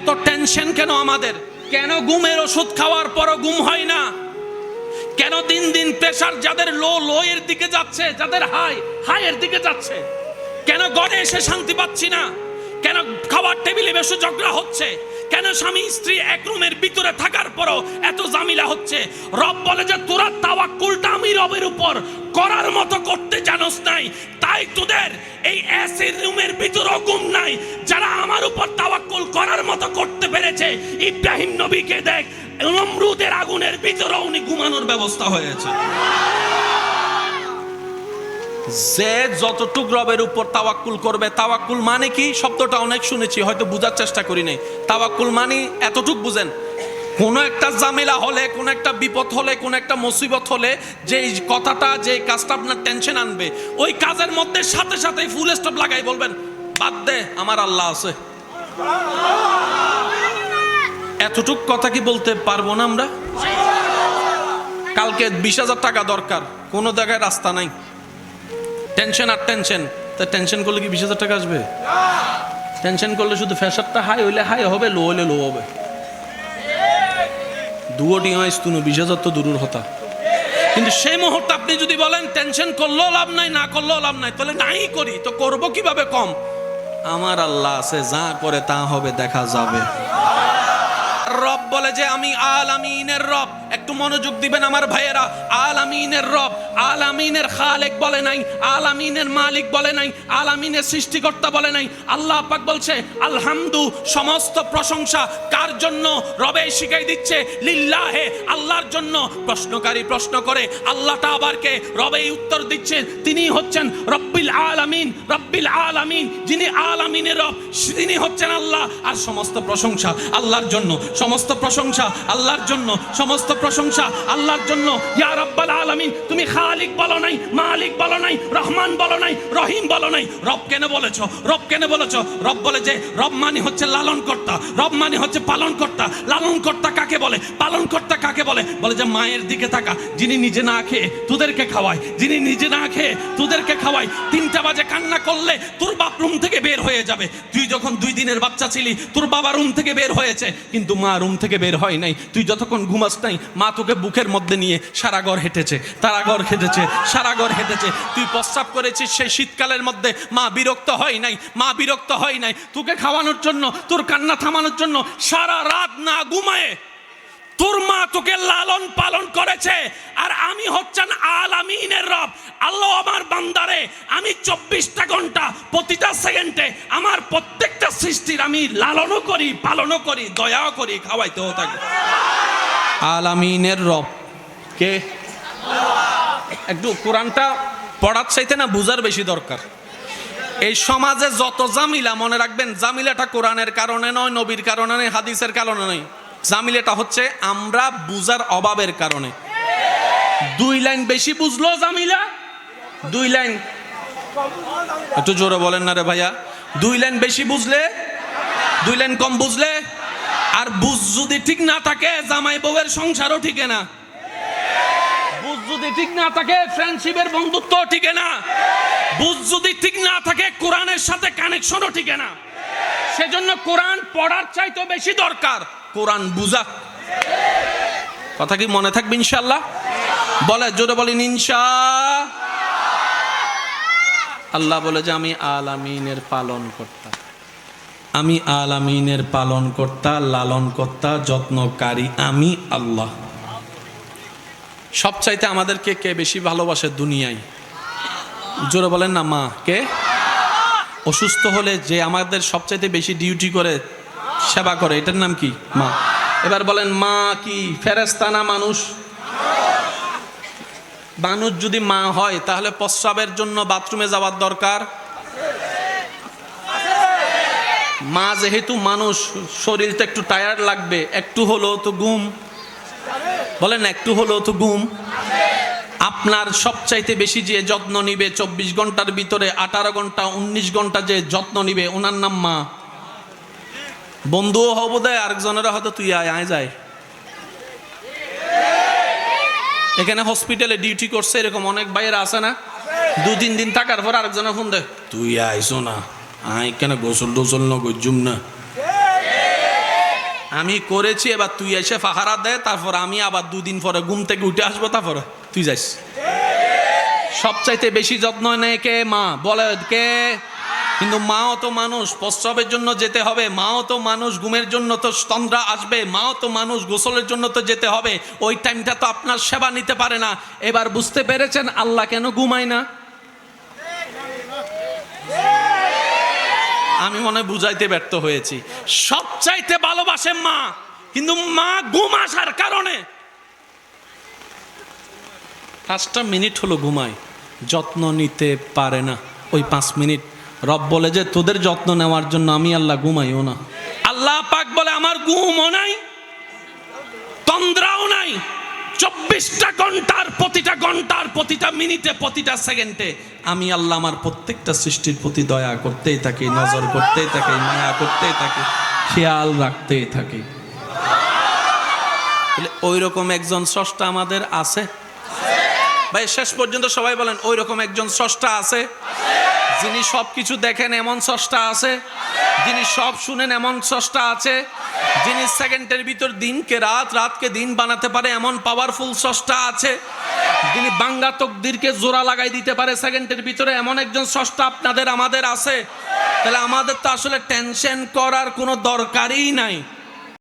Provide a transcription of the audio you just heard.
এত টেনশন কেন আমাদের? কেন ঘুমের ওষুধ খাওয়ার পরও ঘুম হয় না? কেন দিন দিন প্রেশার যাদের লো লো এর দিকে যাচ্ছে, যাদের হাই হাই এর দিকে যাচ্ছে? কেন ঘরে এসে শান্তি পাচ্ছি না? কেন খাবার টেবিলে বেশি ঝগড়া হচ্ছে? কেন স্বামী স্ত্রী এক রুমের ভিতরে থাকার পরও এত জামিলা হচ্ছে? রব বলে যে, তোরা তাওয়াক্কুলটা আমি রবের উপর করার মতো করতে জানোস নাই। তাই তোদের এই এসির রুমের ভিতরেও ঘুম নাই। যারা আমার উপর তাওয়াক্কুল করার মতো করতে পেরেছে, ইব্রাহিম নবীকে দেখ, নমরুদের আগুনের ভিতরেও উনি ঘুমানোর ব্যবস্থা হয়েছে। যে যতটুক রবের উপর তাওয়াক্কুল করবে, তাওয়াক্কুল মানে কি? শব্দটা অনেক শুনেছি, হয়তো বোঝার চেষ্টা করি নাই। তাওয়াক্কুল মানে এতটুক বুঝেন, কোন একটা জামেলা হলে, কোন একটা বিপদ হলে, কোন একটা মুসিবত হলে যে কথাটা যে কাজটা আপনার টেনশন আনবে, ওই কাজের মধ্যে সাথে সাথে ফুল স্টপ লাগাই বলবেন, বাদ দে, আমার আল্লাহ আছে। এতটুক কথা কি বলতে পারব না আমরা? কালকে বিশ হাজার টাকা দরকার, কোনো জায়গায় রাস্তা নাই। টেনশন আর টেনশন তা টেনশন করলে কি বিশ হাজার টাকা আসবে? টেনশন করলে শুধু ফ্যাশারটা হাই হইলে হাই হবে লো হইলে লো হবে। দুয়োটি হয় স্তুনু বিশ হাজার তো দূরের হতা। কিন্তু সেই মুহূর্তে আপনি যদি বলেন টেনশন করলেও লাভ নাই, না করলেও লাভ নাই, তাহলে নাই করি, তো করব কীভাবে কম? আমার আল্লাহ আছে, যা করে তা হবে, দেখা যাবে। রব বলে যে, আমি আল আমিনের রব। একটু মনোযোগ দিবেন আমার ভাইয়েরা। আল আমিনের রব আল আমিনের খালেক বলে নাই আল আমিনের মালিক বলে নাই আল আমিনের সৃষ্টিকর্তা বলে নাই। আল্লাহ পাক বলছে, আলহামদু, সমস্ত প্রশংসা কার জন্য? রবে শিখাই দিচ্ছে, লিল্লাহে, আল্লাহর জন্য। প্রশ্নকারী প্রশ্ন করে, আল্লাহটা আবার কে? রবেই উত্তর দিচ্ছেন তিনি হচ্ছেন রব্বিল আলামিন রব্বিল আলামিন। যিনি আলামিনের রব, তিনি হচ্ছেন আল্লাহ। আর সমস্ত প্রশংসা আল্লাহর জন্য। সমস্ত প্রশংসা আল্লাহর জন্য, সমস্ত প্রশংসা আল্লাহর জন্য। ইয়া রব্বাল আলামিন, তুমি খালিক বলো নাই, মালিক বলো নাই, রহমান বলো নাই, রহিম বলো নাই। রব কেন বলেছ? রব কেন বলেছ? রব বলে যে, রব মানে হচ্ছে লালন কর্তা রব মানে হচ্ছে পালন কর্তা লালন কর্তা কাকে বলে? পালন কর্তা কাকে বলে? বলে যে, মায়ের দিকে তাকা, যিনি নিজে না খেয়ে তোদেরকে খাওয়ায়, যিনি নিজে না খেয়ে তোদেরকে খাওয়ায়, তিনটা বাজে কান্না করলে তোর বাপ রুম থেকে বের হয়ে যাবে। তুই যখন দুই দিনের বাচ্চা ছিলি, তোর বাবা রুম থেকে বের হয়েছে। কিন্তু মা রুম থেকে বের হয় নাই। তুই যতক্ষণ ঘুমাস নাই, মা তোকে বুকের মধ্যে নিয়ে সারা ঘর হেঁটেছে, তারা ঘর হেঁটেছে, সারা ঘর হেঁটেছে। তুই প্রস্রাব করেছিস সেই শীতকালের মধ্যে। মা বিরক্ত হয় নাই, মা বিরক্ত হয় নাই। তোকে খাওয়ানোর জন্য, তোর কান্না থামানোর জন্য সারা রাত না ঘুমায় তোর মা তোকে লালন পালন করেছে। আর আমি হচ্ছেন আলামিনের রব। আল্লাহ আমার বান্দারে, আমি চব্বিশটা ঘণ্টা প্রতিটা সেকেন্ডে আমার প্রত্যেকটা সৃষ্টির আমি লালনও করি, পালনও করি, দয়াও করি, খাওয়াইতেও থাকি। আলামিনের রব। কে? একটু কোরআনটা পড়ার চাইতে না বুঝার বেশি দরকার। এই সমাজে যত জামিলা, মনে রাখবেন, জামিলাটা কোরআনের কারণে নয়, নবীর কারণে নয়, হাদিসের কারণে নয়। জামিলাটা হচ্ছে আমরা বুজার অভাবের কারণে। দুই লাইন বেশি বুঝলো জামিলা দুই লাইন। একটু জোরে বলেন না রে ভাইয়া। দুই লাইন বেশি বুঝলে? দুই লাইন কম বুঝলে? আর বুঝ যদি ঠিক না থাকে, জামাই বউয়ের সংসারও ঠিকে না। বুঝ যদি ঠিক না থাকে ফ্রেন্ডশিপের বন্ধুত্ব ঠিকে না। বুঝ যদি ঠিক না থাকে, কোরআনের সাথে কানেকশনও ঠিকে না। সেজন্য কোরআন পড়ার চাইতে বেশি দরকার। কোরআন বুঝা। কথা কি মনে থাকবে ইনশাল্লাহ বলে, জোরে বলেন, ইনশা আল্লাহ বলে যে, আমি আলামিনের পালন কর্তা। আমি আলামিনের পালন কর্তা, লালন কর্তা, যত্নকারী আমি আল্লাহ। সবচাইতে আমাদেরকে কে বেশি ভালোবাসে দুনিয়ায়? জোরে বলেন না, মা, কে? অসুস্থ হলে যে আমাদের সবচাইতে বেশি ডিউটি করে, সেবা করে, এটার নাম কি? মা। এবার বলেন, মা কি ফেরেস্তা না মানুষ? মানুষ যদি মা হয়, তাহলে প্রস্রাবের জন্য বাথরুমে যাওয়ার দরকার? মা যেহেতু মানুষ শরীরটা একটু টায়ার্ড লাগবে, একটু হলো তো গুম বলেন, একটু হলো তো গুম আপনার সবচাইতে বেশি যে যত্ন নিবে চব্বিশ ঘণ্টার ভিতরে, আঠারো ঘণ্টা, উনিশ ঘণ্টা যে যত্ন নিবে, ওনার নাম মা। বন্ধুও হব দেয় আরেকজনেরা হয়তো তুই আয় আয় যায়। এখানে হসপিটালে ডিউটি করছে, এরকম অনেক ভাইয়েরা আছে না? দু, তিন দিন থাকার পর আরেকজনে ফোন দেয়, তুই আইসো না আয় কেন গোসল টোসল ন গজুম না। আমি করেছি, এবার তুই এসে ফাহারা দে, তারপর আমি আবার দুদিন পরে ঘুম থেকে উঠে আসব, তারপরে তুই যাইস। সবচাইতে বেশি যত্ন নেয় কে? মা। বলে, কে? কিন্তু মাও তো মানুষ, প্রস্রাবের জন্য যেতে হবে। মাও তো মানুষ, ঘুমের জন্য তো তন্দ্রা আসবে। মাও তো মানুষ, গোসলের জন্য তো যেতে হবে। ওই টাইমটা তো আপনার সেবা নিতে পারে না। এবার বুঝতে পেরেছেন আল্লাহ কেন ঘুমায় না? আমি মনে বুঝাইতে ব্যর্থ হয়েছি। সবচাইতে ভালোবাসে মা, কিন্তু মা ঘুম আসার কারণে। পাঁচটা মিনিট হলো ঘুমায়। যত্ন নিতে পারে না। ওই পাঁচ মিনিট রব বলে যে, তোদের যত্ন নেওয়ার জন্য আমি আল্লাহ ঘুমাইও না। আল্লাহ পাক বলে, আমার ঘুমও নাই, তন্দ্রাও নাই। চব্বিশটা ঘণ্টার প্রতিটা ঘণ্টার প্রতিটা মিনিটে, প্রতিটা সেকেন্ডে আমি আল্লাহ আমার প্রত্যেকটা সৃষ্টির প্রতি দয়া করতেই থাকি, নজর করতেই থাকি, মায়া করতেই থাকি, খেয়াল রাখতেই থাকি। ওই রকম একজন স্রষ্টা আমাদের আছে? ভাই, শেষ পর্যন্ত সবাই বলেন ওই রকম একজন স্রষ্টা আছে? যিনি সব কিছু দেখেন এমন স্রষ্টা আছে, যিনি সব শুনেন এমন স্রষ্টা আছে, যিনি সেকেন্ডের ভিতর দিনকে রাত, রাতকে দিন বানাতে পারে এমন পাওয়ারফুল স্রষ্টা আছে, যিনি বাংলা তকদিরকে জোড়া লাগাই দিতে পারে সেকেন্ডের ভিতরে এমন একজন স্রষ্টা আপনাদের, আমাদের আছে। তাহলে আমাদের তো আসলে টেনশন করার কোনো দরকারই নাই।